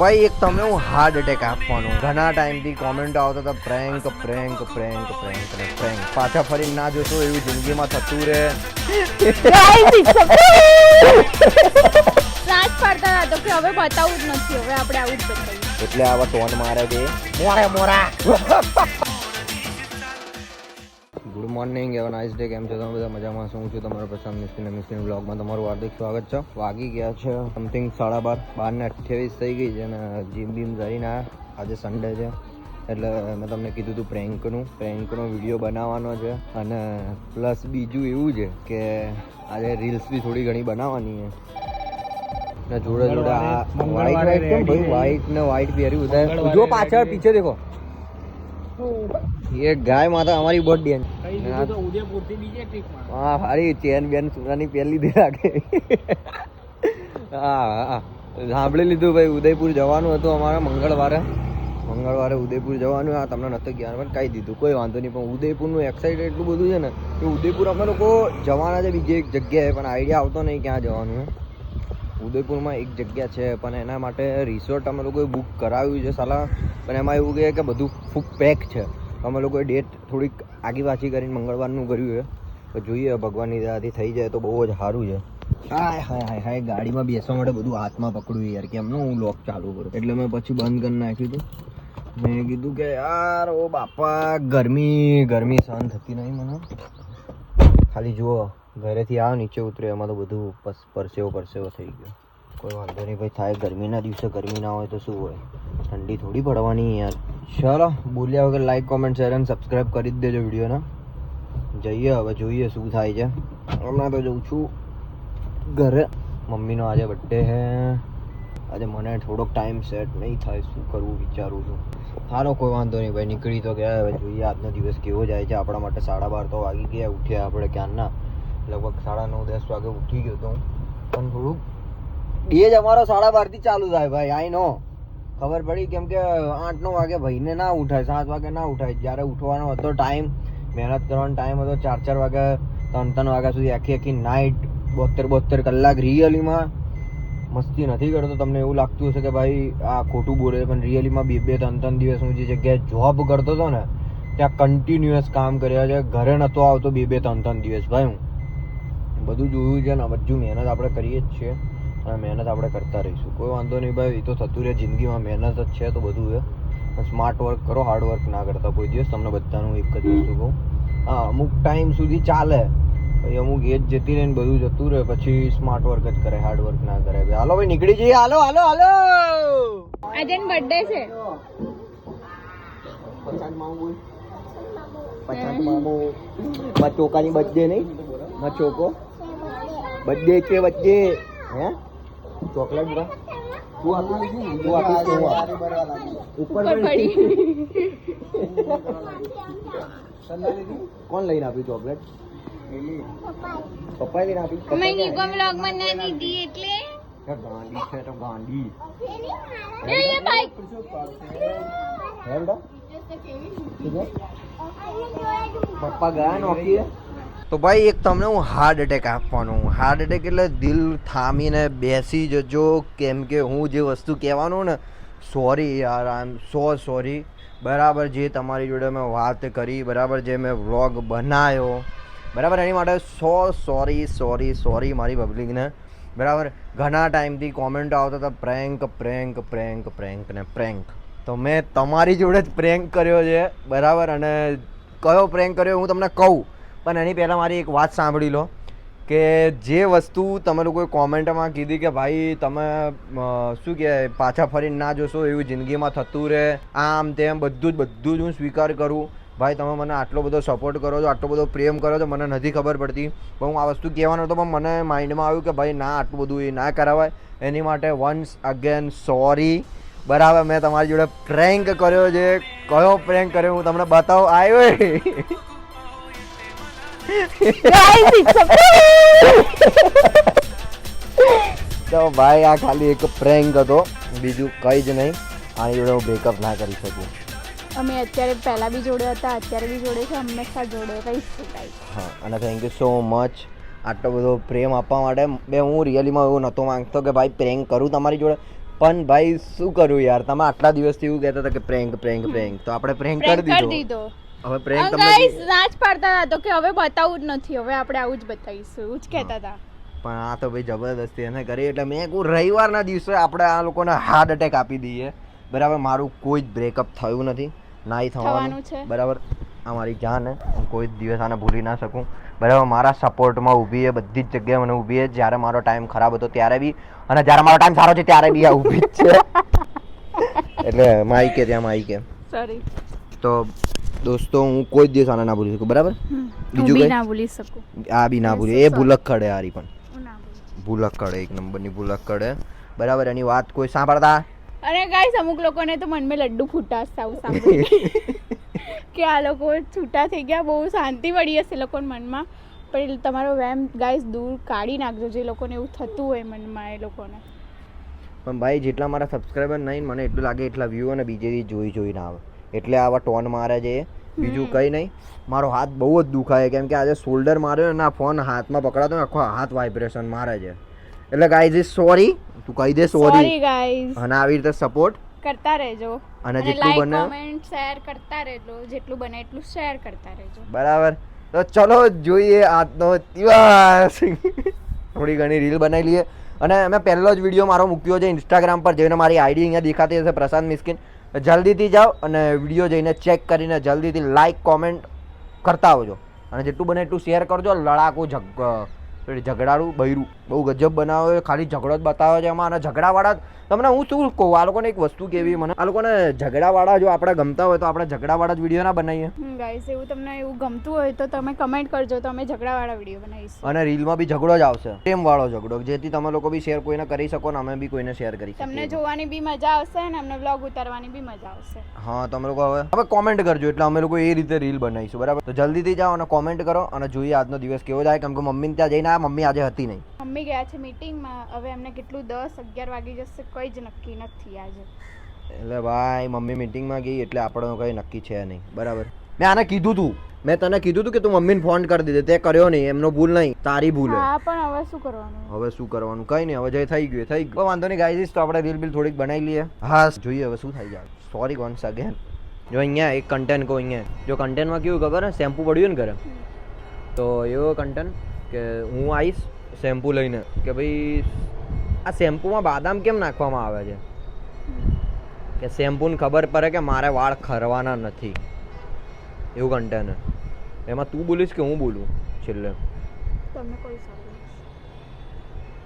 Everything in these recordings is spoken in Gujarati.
ભાઈ એક તમે હું હાર્ટ એટેક આપવાનું. ઘણા ટાઈમથી કોમેન્ટ આવતા હતા પ્રેન્ક પ્રેન્ક પ્રેન્ક પ્રેન્ક ને પ્રેન્ક પાછા ફરી ના જોશો એવું જિંદગીમાં થતું રહે. રાજ પાડતા તો કે હવે બતાવવું જ નથી હવે આપણે આવું જ બતાવીએ. એટલે આવા ટોન મારે છે. મોરે મોરા. ગુડ મોર્નિંગ એવા નાઇસ ડે કેમ છો? તમે બધા મજામાં? શું છું તમારો પ્રશાંત મિસ્ત્રી મિસ્ત્રી બ્લોગમાં તમારું હાર્દિક સ્વાગત છે. વાગી ગયા છે સમથિંગ સાડા બાર બાર ને અઠ્યાવીસ થઈ ગઈ છે અને જીમ બીમ જઈને આજે સન્ડે છે એટલે મેં તમને કીધું હતું પ્રેન્કનું. પ્રેન્કનો વીડિયો બનાવવાનો છે અને પ્લસ બીજું એવું છે કે આજે રીલ્સ બી થોડી ઘણી બનાવવાની છે. ને જોડે જોડે આ વ્હાઈટ વ્હાઈટ ને વ્હાઈટ પહેર્યું બધા જો પાછળ પીછે દેખો. એ ગાય માતા અમારી બર્થડે હા. હારી ચેન બેન સોનાની પહેરી લીધી રાખે હા હા. સાંભળી લીધું ભાઈ ઉદયપુર જવાનું હતું અમારે મંગળવારે. મંગળવારે ઉદયપુર જવાનું આ તમને નહોતું જ્ઞાન પણ કહી દીધું કોઈ વાંધો નહીં. પણ ઉદયપુરનું એક્સાઇટ એટલું બધું છે ને કે ઉદયપુર અમે લોકો જવાના છે બીજી એક જગ્યાએ પણ આઈડિયા આવતો નહીં ક્યાં જવાનું ઉદયપુરમાં એક જગ્યા છે, પણ એના માટે રિસોર્ટ અમે લોકોએ બુક કરાવ્યું છે સાલા. પણ એમાં એવું કહે કે બધું ખૂબ પેક છે. અમે લોકોએ ડેટ થોડીક આગી પાછી કરીને મંગળવારનું કર્યું છે. તો જોઈએ, ભગવાનની દયાથી થઈ જાય તો બહુ જ સારું છે. હાય હાય હાય હાય, ગાડીમાં બેસવા માટે બધું હાથમાં પકડ્યું યાર. કેમનું હું લોક ચાલુ કરું? એટલે મેં પછી બંધ કરી નાખ્યું હતું. મેં કીધું કે, યાર, ઓ બાપા, ગરમી ગરમી સહન થતી નહીં મને. ખાલી જુઓ. ઘરેથી આવ, નીચે ઉતરે એમાં તો બધું પરસેવો પરસેવો થઈ ગયો. કોઈ વાંધો નહીં ભાઈ, થાય. ગરમીના દિવસે ગરમી ના હોય તો શું હોય? ઠંડી થોડી પડવાની યાર. ચલો, બોલ્યા વગર લાઈક કોમેન્ટ શેર અને સબસ્ક્રાઈબ કરી જ દેજો વિડીયોને. જઈએ હવે, જોઈએ શું થાય છે. હમણાં તો જઉં છું ઘરે. મમ્મીનો આજે બર્થડે હે. આજે મને થોડોક ટાઈમ સેટ નહીં થાય, શું કરવું વિચારું છું. સારો કોઈ વાંધો નહીં ભાઈ, નીકળી તો ગયા. હવે જોઈએ આજનો દિવસ કેવો જાય છે. આપણા માટે સાડા બાર તો વાગી ગયા, ઉઠ્યા આપણે ક્યારના. લગભગ સાડા નવ, દસ વાગે ઉઠી ગયો તો. પણ થોડુંક ડે જ અમારો સાડા બારથી ચાલુ થાય ભાઈ, આઈ નો. ખબર પડી કેમ કે આઠ, નવ વાગે ભાઈને ના ઉઠાય, સાત વાગે ના ઉઠાય. જ્યારે ઉઠવાનો હતો ટાઈમ મહેનત કરવાનો ટાઈમ હતો, ચાર ચાર વાગે, ત્રણ ત્રણ વાગ્યા સુધી આખી આખી નાઇટ બોતેર બોતેર કલાક રિયલીમાં મસ્તી નથી કરતો. તમને એવું લાગતું હશે કે ભાઈ, આ ખોટું બોલે પણ રિયલીમાં બે બે, ત્રણ ત્રણ દિવસ હું જે જગ્યાએ જોબ કરતો હતો ને, ત્યાં કન્ટિન્યુઅસ કામ કર્યા છે. ઘરે નહોતો આવતો બે બે, ત્રણ ત્રણ દિવસ ભાઈ હું. બધું જોયું છે ને બધું મહેનત આપણે કરીએ જ છીએ અને મહેનત આપણે કરતા રહીશું. કોઈ વાંધો નહીં ભાઈ એ તો થતું રહે જિંદગીમાં મહેનત જ છે તો બધું છે. સ્માર્ટ વર્ક કરો હાર્ડ વર્ક ના કરતા કોઈ દિવસ. તમને બધાનું એક જ વસ્તુ કહું. હા અમુક ટાઈમ સુધી ચાલે. પછી અમુક એજ જતી રહે ને બધું જતું રહે પછી સ્માર્ટ વર્ક જ કરે હાર્ડ વર્ક ના કરે. હાલો ભાઈ નીકળી જઈએ. હાલો હાલો હાલો! આજે બર્થડે છે. પચાસ મામુ. પચાસ મામુ. ચોકાની બર્થડે નહીં? ચોકો. બર્થડે છે વચ્ચે હે ચોકલેટ બ્રો તું આપી તું આપી કે હું ઉપર ઉપર પડી. કોણ લઈને આપ્યું ચોકલેટ? પપ્પાએ લઈને આપી. મેં નિગમ વ્લોગમાં ના દીધી એટલે. ગાંડી છે તો ગાંડી. એ લે બાઈક હે બેટા પપ્પા ગયા નોકરીએ? તો ભાઈ, એક તમને હું હાર્ટ એટેક આપવાનો હાર્ટ એટેક એટલે દિલ થામીને બેસી જજો. કેમ કે હું જે વસ્તુ કહેવાનું ને સોરી યાર આઈ એમ સો સોરી બરાબર, જે તમારી જોડે મેં વાત કરી, બરાબર, જે મેં વ્લોગ બનાવ્યો. બરાબર, એની માટે સો સોરી સોરી સોરી મારી પબ્લિકને બરાબર, ઘણા ટાઈમથી કોમેન્ટ આવતા હતા પ્રેન્ક પ્રેન્ક પ્રેન્ક પ્રેન્ક ને પ્રેન્ક તો મેં તમારી જોડે જ પ્રેન્ક કર્યો છે. બરાબર, અને કયો પ્રેન્ક કર્યો હું તમને કહું? પણ એની પહેલાં મારી એક વાત સાંભળી લો કે જે વસ્તુ તમે લોકોએ કોમેન્ટમાં કીધી કે ભાઈ તમે શું કહે પાછા ફરીને ના જોશો, એવું જિંદગીમાં થતું રહે, આમ તેમ બધું જ બધું જ હું સ્વીકાર કરું. ભાઈ, તમે મને આટલો બધો સપોર્ટ કરો છો, આટલો બધો પ્રેમ કરો છો, મને નથી ખબર પડતી. પણ હું આ વસ્તુ કહેવાનો હતો, પણ મને માઇન્ડમાં આવ્યું કે ભાઈ, ના, આટલું બધું એ ના કરાવાય. એની માટે વન્સ અગેન સોરી બરાબર, મેં તમારી જોડે પ્રેન્ક કર્યો છે. કયો પ્રેન્ક કર્યો, હું તમને બતાવું. આવ્યો તો ભાઈ આ ખાલી એક પ્રેન્ક હતો. બીજું કંઈ જ નહીં. આની જોડે હું બ્રેકઅપ ના કરી શકું. અમે અત્યારે પહેલા બી જોડે હતા અત્યારે બી જોડે છે હંમેશા જોડે રહીશું હા અને થેન્ક યુ સો મચ આટલો બધો પ્રેમ આપવા માટે. બે હું રિયલીમાં એવું નહોતો માંગતો કે ભાઈ પ્રેન્ક કરું તમારી જોડે. પણ ભાઈ શું કરું યાર? તમે આટલા દિવસથી એવું કહેતા હતા કે પ્રેન્ક પ્રેન્ક પ્રેન્ક તો આપણે પ્રેન્ક કરી દીધો. હવે પ્રેન્ક તમને ગાઈસ ના પાડતા હતા તો કે હવે બતાવું જ નથી હવે આપણે આવું જ બતાવીશું એવું જ કહેતા હતા. પણ આ તો ભાઈ જબરદસ્તી એને કરી એટલે મેં કહું રવિવારના દિવસે આપણે આ લોકોને હાર્ટ એટેક આપી દઈએ. બરાબર મારું કોઈ જ બ્રેકઅપ થયું નથી નાઈ થવાનું. છે. બરાબર આ મારી જાન હું કોઈ દિવસ આને ભૂલી ના શકું. બરાબર મારા સપોર્ટમાં ઊભી છે બધી જ જગ્યાએ મને ઊભી છે જ્યારે મારો ટાઈમ ખરાબ હતો ત્યારે બી અને જ્યારે મારો ટાઈમ સારો છે ત્યારે બી આ ઊભી જ છે. એટલે માઈકે ત્યાં માઈકે સોરી તો દોસ્તો હું કોઈ દિવસ આને ના ભૂલી શકું બરાબર? બીજું બી ના ભૂલી શકું. આ બી ના ભૂલી એ ભૂલક્કડ હારી પણ. ભૂલક્કડ એક નંબરની ભૂલક કડે બરાબર એની વાત કોઈ સાંભળતા? અને ગાઈસ અમુક લોકોને તો મનમાં લડ્ડુ ફૂટા આવું સાંભળીને કે આ લોકો છૂટા થઈ ગયા બહુ શાંતિ પડી હશે લોકોના મનમાં. પણ તમારો વેમ ગાઈસ દૂર કાઢી નાખજો જે લોકોને એવું થતું હોય મનમાં એ લોકોને. પણ ભાઈ જેટલા મારા સબસ્ક્રાઈબર નહીં મને એટલું લાગે એટલા વ્યૂ અને બીજેથી જોઈ જોઈને આવે. એટલે આવા ટોન મારે છે. બીજું કંઈ નહીં. મારો હાથ બહુ જ દુખાય કેમ કે આજે શોલ્ડર માર્યો ને આ ફોન હાથમાં પકડાતો ને આખો હાથ વાઇબ્રેશન મારે છે. એટલે ગાઈઝ ઇઝ સોરી તું કહી દે સોરી ગાઈઝ અને આવી રીતે સપોર્ટ કરતા રહેજો. અને અને જેટલું બને કમેન્ટ શેર કરતા રહેજો. જેટલું બને એટલું શેર કરતા રહેજો. બરાબર. તો ચલો જોઈએ આજનો દિવસ. થોડી ઘણી રીલ બનાવી લઈએ. અને મેં પહેલો જ વીડિયો મારો મૂક્યો છે ઇન્સ્ટાગ્રામ પર જઈને મારી આઈડી અહીંયા દેખાતી હશે પ્રશાંત મિસ્કિન. જલ્દીથી જાઓ અને વીડિયો જઈને ચેક કરીને જલ્દીથી લાઈક કોમેન્ટ કરતા આવજો. અને જેટલું બને એટલું શેર કરજો. લડાકું ઝગ પેલી ઝઘડાળું બૈરું. બહુ ગજબ બનાવે છે ખાલી ઝઘડો જ બતાવે છે એમાં. અને ઝઘડાવાળા તમને હું શું કહું? આ લોકોને એક વસ્તુ કેવી મને આ લોકોને ઝઘડાવાળા જો આપણે ગમતા હોય તો આપણે ઝઘડાવાળા જ વીડિયો ના બનાવીએ. ગાઈસ એવું તમને એવું ગમતું હોય તો તમે કમેન્ટ કરજો તો અમે ઝઘડાવાળા વીડિયો બનાવીશું. અને રીલમાં બી ઝઘડો જ આવશે. પ્રેમ વાળો ઝઘડો. જેથી તમે લોકો બી શેર કોઈને કરી શકો ને અમે બી કોઈને શેર કરી તમને જોવાની બી મજા આવશે અને અમને વ્લોગ ઉતારવાની બી મજા આવશે. હા તમે લોકો હવે હવે કોમેન્ટ કરજો એટલે અમે લોકો એ રીતે રીલ બનાવીશું બરાબર? તો જલ્દીથી જાઓ અને કોમેન્ટ કરો અને જોઈએ આજનો દિવસ કેવો જાય. કેમ કે મમ્મીને ત્યાં જઈને આ મમ્મી આજે હતી નહીં. મમ્મી ગયા છે મીટિંગમાં હવે એમને કેટલું દસ અગિયાર વાગી જશે કોઈ જ નક્કી નથી આજે. એટલે ભાઈ મમ્મી મીટિંગમાં ગઈ એટલે આપણો કંઈ નક્કી છે નહીં. બરાબર. મેં આને કીધું તું. મેં તને કીધું તું કે તું મમ્મીને ફોન કરી દીધે. તે કર્યો નહીં. એમનો ભૂલ નહીં. તારી ભૂલ હા પણ હવે શું કરવાનું? હવે શું કરવાનું? કઈ નહીં. હવે જે થઈ ગયું થઈ ગયું. વાંધો નહીં ગાઈઝ તો આપણે રીલ બિલ થોડીક બનાવી લઈએ. હા જોઈએ હવે શું થઈ જાય સોરી વન્સ અગેન જો અહીંયા એક કન્ટેન્ટ કહું અહીંયા. જો કન્ટેન્ટમાં કેવું ખબર હે? શેમ્પુ પડ્યું ને ઘરે? તો એવો કન્ટેન્ટ કે હું આવીશ શેમ્પુ લઈને કે ભાઈ આ શેમ્પુમાં બાદામ કેમ નાખવામાં આવે છે? કે શેમ્પૂને ખબર પડે કે મારે વાળ ખરવાના નથી. એવું કન્ટેન્ટ એમાં તું બોલીશ કે હું બોલું છેલ્લે? તમને કયું સારું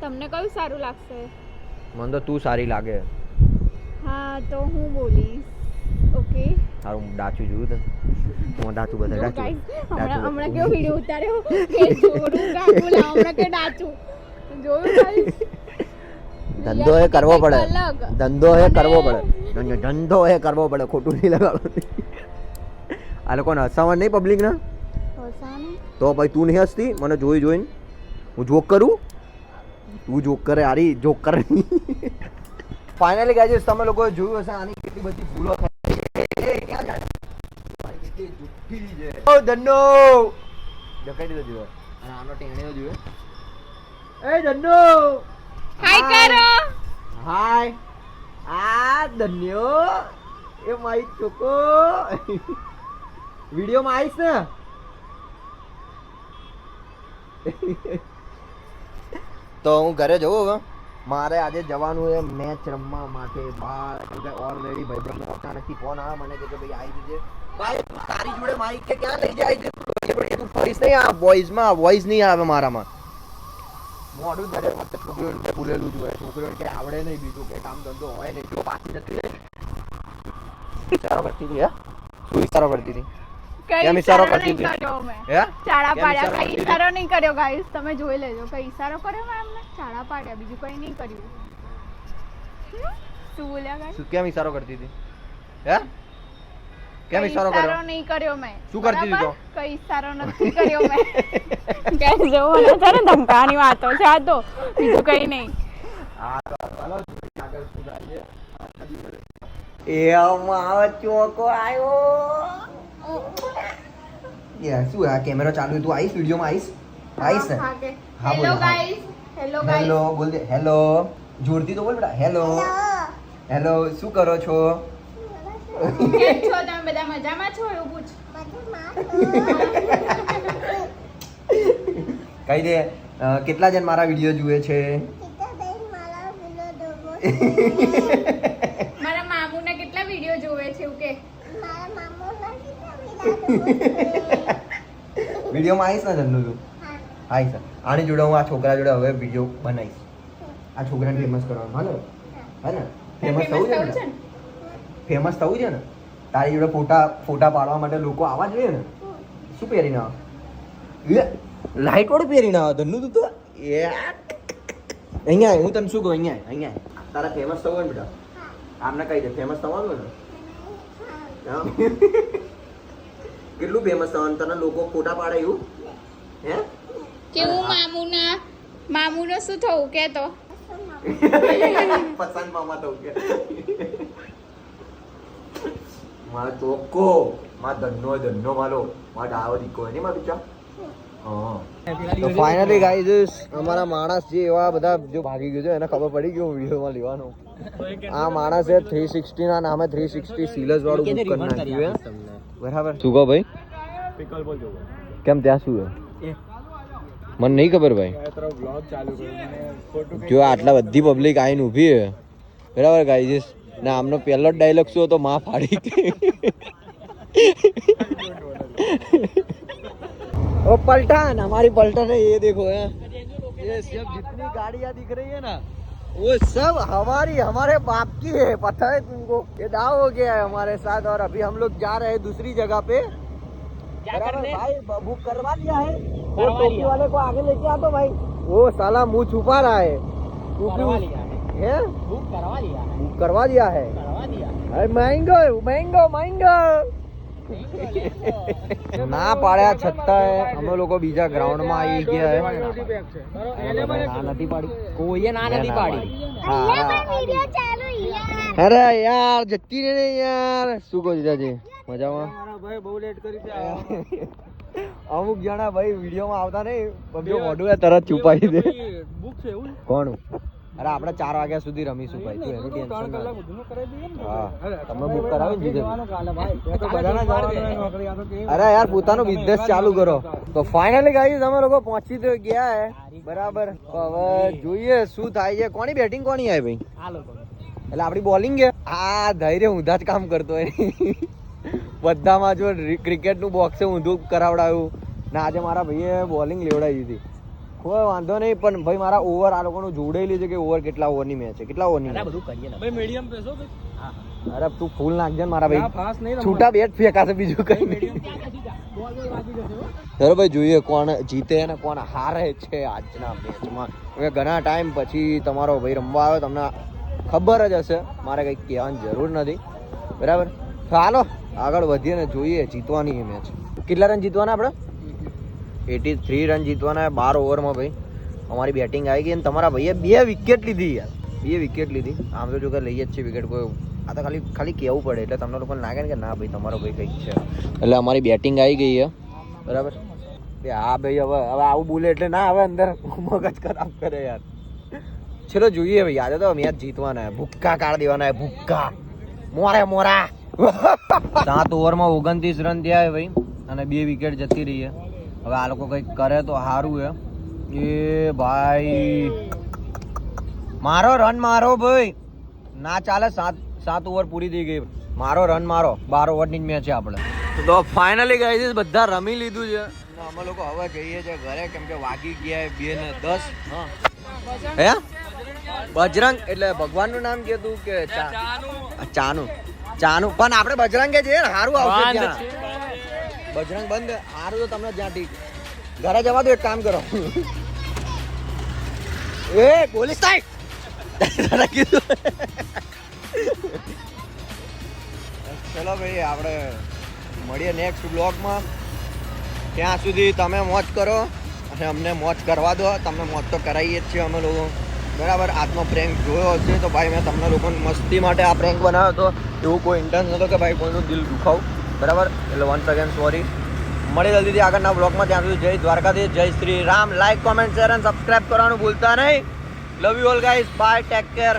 તમને કયું સારું લાગશે? મને તો તું સારી લાગે. હા તો હું બોલીશ. ઓકે તારું ડાચું જોયું તને? હું ડાચું બધા ડાચું હમણાં હમણાં કેવો વીડિયો ઉતાર્યો? કે જોડું ગાગું લાવ, હમણાં કે ડાચું? જોયું guys? ધંધો એ કરવો પડે. ધંધો એ કરવો પડે. ધંધો- એ કરવો પડે ખોટું નહીં લગાડવાનું આ લોકોને હસાવા નહીં પબ્લિક ને? તો ભાઈ તું નહીં હસતી? મને જોઈ જોઈને. હું જોક કરું? તું જોક કરે આરી જોક કરે ફાઇનલી ગાઈઝ તમે લોકોએ જોયું હશે આની કેટલી બધી ભૂલો જાય? ભાઈ, જુઠ્ઠી છે. ઓ, ધન્નો! જકાઈ દીધો જીવો. અને આનો ટેણીઓ જોયો. એ, ધન્નો! Hi કરો હાય આ ધન્યો એ મારી ચોકો વિડીયોમાં આવીશ ને તો હું ઘરે જવું હવે મારે આજે જવાનું એ મેચ રમવા માટે બહાર ઓલરેડી ભાઈ અચાનકથી ફોન આવે મને કે કે ભાઈ આવી જજે ભાઈ તારી જોડે માઈક કે ક્યાં લઈ જાય છે? પણ એ તું ફરીશ નહીં આ વોઇસમાં વોઇસ નહીં આવે મારામાં. મોડું દરેક મત છોકરીઓને ફૂલેલું જ હોય. છોકરીઓને કે આવડે નહીં બીજું કે કામ ધંધો હોય નહીં જો પાછી જતી રહે. વિચારો કરતી હતી હે? શું વિચારો કરતી હતી કેમ ઇશારો ઈશારો કરતી હતી? કર્યો મેં. હે? ચાળા પાડ્યા. કઈ કરતી નહીં કર્યો ગાઈસ તમે જોઈ લેજો. કઈ ઈશારો કર્યો મેં એમને? ચાળા પાડ્યા. બીજું કઈ નહીં કર્યું? શું બોલ્યા guys? શું કેમ ઇશારો કરતી હતી? હે? કેમ કઈ ઇશારો કર્યો નહીં કર્યો મેં. શું કરતી હતી તો? કઈ ઈશારો નથી કર્યો મેં. Guys, જોવો ને છે ને ધમકાની વાતો છે આ તો. બીજું કઈ નહીં. એ અમારો ચોકો આવ્યો. યે શું આ કેમેરો ચાલુ તું આઈસ વિડીયોમાં આઈસ આઈસ ને? હા. હા, હેલો બોલો, ગાઈસ હેલો ગાઈસ હેલો બોલ દે. હેલો. જોરથી તો બોલ બેટા. હેલો. હેલો શું કરો છો? કેમ છો તમે બધા મજામાં છો? એવું પૂછ. કહી દે કેટલા જણ મારા વીડિયો જુએ છે? મારા મામુના કેટલા વીડિયો જોવે છે એવું કે? વિડીયોમાં આવીશ ને જન્નું તું? આવીશ. આની જોડે હું આ છોકરા જોડે હવે વીડિયો બનાવીશ. આ છોકરાને ફેમસ કરવાનું હા ને? હા. ને? ફેમસ થવું છે ને? ફેમસ થવું છે ને તારી જોડે ફોટા ફોટા પાડવા માટે લોકો આવવા જોઈએ ને. શું પહેરીને આવે? લે લાઈટ વાળું પહેરીને આવે ધનુ તું તો. એ અહીંયા હું તને શું કહું અહીંયા અહીંયા તારા ફેમસ થવું ને બેટા. આમને કહી દે ફેમસ થવાનું ને. કેટલું ફેમસ થવાનું? તને લોકો ફોટા પાડે એવું? હે? કેવું મામુના મામુનો શું થવું? કે તો. પસંદ મામા થવું કે. મારો ચોખ્ખો મારો ધનનો ધનનો મારો. મારો ડાયો દીકો એની મારો બીજા? તો ફાઇનલી ગાઈઝ અમારા માણસ જે એવા બધા જો ભાગી ગયો છે એને ખબર પડી ગયો વિડીયોમાં લેવાનો. આ માણસે થ્રી સિક્સટી ના નામે થ્રી સિક્સટી સીલર્સ વાળું બુક કરી નાખ્યું છે? બરાબર. શું કહો ભાઈ? કેમ ત્યાં શું છે? મને નહીં ખબર ભાઈ. જો આટલા બધી પબ્લિક આવીને ઊભી છે. બરાબર ગાઈઝ ને આમનો પહેલો જ ડાયલોગ શું હતો માં ફાડી ओ पलटन हमारी पलटन है ये देखो है ये सब जितनी गाड़ियां दिख रही है ना वो सब हमारी हमारे बाप की है पता है तुमको ये दाव हो गया है हमारे साथ और अभी हम लोग जा रहे हैं दूसरी जगह पे बराबर भाई ब- बुक करवा लिया है वो टोपी वाले को आगे लेके आ तो भाई वो साला मुंह छुपा रहा है क्योंकि उस- है बुक करवा दिया है अरे महंगो महंगो महंगो ના પાડ્યા છતાંય અમે લોકો બીજા ગ્રાઉન્ડ માં આવી ગયા હે. ના નથી પાડી કોઈએ ના નથી પાડી અરે યાર જતી રે ને યાર શું કહો જીજાજી મજામાં અમુક જણા ભાઈ વિડીયોમાં આવતા નહીં પબ્લિક મોઢું એ તરત છુપાઈ દે કોણ અરે આપણે ચાર વાગ્યા સુધી રમીશું ભાઈ તું એનું ટેન્શન. હા તમે બુક કરાવી દીધું અરે યાર પોતાનો બિઝનેસ ચાલુ કરો. તો ફાઇનલી ગાઈસ અમે લોકો પહોંચી તો ગયા હે. બરાબર. હવે જોઈએ શું થાય છે. કોની બેટિંગ કોની આવે ભાઈ? એટલે આપણી બોલિંગ છે આ ધૈર્ય ઊંધા જ કામ કરતો હોય બધામાં જો ક્રિકેટનું બોક્સે ઊંધું કરાવડાવ્યું ને આજે મારા ભાઈએ બોલિંગ લેવડાવી દીધી. કોઈ વાંધો નહીં પણ ભાઈ મારા ઓવર આ લોકોનું જોડેલી છે કે ઓવર કેટલા ઓવરની મેચ છે કેટલા ઓવરની match? અરે તું ફૂલ નાખજે ને મારા ભાઈ. છૂટા બેટ ફેંકાશે બીજું કઈ નહીં. ચલો ભાઈ જોઈએ કોણ જીતે અને કોણ હારે છે આજના મેચમાં. હવે ઘણા ટાઈમ પછી તમારો ભાઈ રમવા આવ્યો તમને ખબર જ હશે. મારે કંઈ કહેવાની જરૂર નથી. બરાબર? તો હાલો આગળ વધીએ ને જોઈએ જીતવાની એ મેચ. કેટલા રન જીતવાના આપણે? એટી થ્રી રન જીતવાના બાર ઓવરમાં ભાઈ. અમારી બેટિંગ આવી ગઈ અને તમારા ભાઈએ બે વિકેટ લીધી યાર. બે વિકેટ લીધી. આમ તો જો કે લઈએ જ છે વિકેટ કોઈ. આ તો ખાલી ખાલી કહેવું પડે. એટલે તમને લોકોને લાગે ને કે ના ભાઈ, તમારો ભાઈ કંઈક છે. એટલે અમારી બેટિંગ આવી ગઈ છે. બરાબર? એ હા ભાઈ, હવે હવે આવું બોલે એટલે ના, હવે અંદર મગજ ખરાબ કરે યાર. ચલો જોઈએ ભાઈ, આજે તો મેચ જીતવાના ભૂક્કા કાઢ દેવાના ભૂક્કા. મોરે, મોરા. સાત ઓવરમાં ઓગણત્રીસ રન થયા ભાઈ. અને બે વિકેટ જતી રહી છે. હવે આ લોકો કંઈક કરે તો સારું એ એ ભાઈ. મારો રન મારો ભાઈ. ના ચાલે સાત સાત ઓવર પૂરી થઈ ગઈ. મારો રન મારો. બાર ઓવરની જ મેચ છે આપણે. તો ફાઇનલી ગાઈઝ બધા રમી લીધું છે. અમે લોકો હવે જઈએ છીએ ઘરે કેમ કે વાગી ગયા બે ને દસ. હા. હે? બજરંગ એટલે ભગવાનનું નામ કીધું કે ચા ચાનું. ચાનું. પણ આપણે બજરંગે જઈએ ને સારું આવશે ત્યાં. બજરંગ બંધ. હારું તો તમને જ્યાં ઠીક ઘરે જવા દો, એક કામ કરો. એ, પોલીસ થાય. કીધું. ચલો ભાઈ, આપણે મળીએ નેક્સ્ટ બ્લોગમાં ત્યાં સુધી તમે મોજ કરો અને અમને મોજ કરવા દો. તમને મોજ તો કરાવીએ જ છીએ અમે લોકો. બરાબર આજનો પ્રેન્ક જોયો હશે તો ભાઈ, મેં તમને લોકોને મસ્તી માટે આ પ્રેન્ક બનાવ્યો હતો. એવું કોઈ ઇન્ટરેસ્ટ નહોતો કે ભાઈ, કોઈનું દિલ દુખાવું? બરાબર? એટલે વન્સ અગેન સોરી મળી જલ્દીથી આગળના બ્લોગમાં ત્યાં સુધી જય દ્વારકાથી જય Shri Ram. Like comment share અને સબસ્ક્રાઇબ કરવાનું ભૂલતા નહીં. Love you all guys bye take care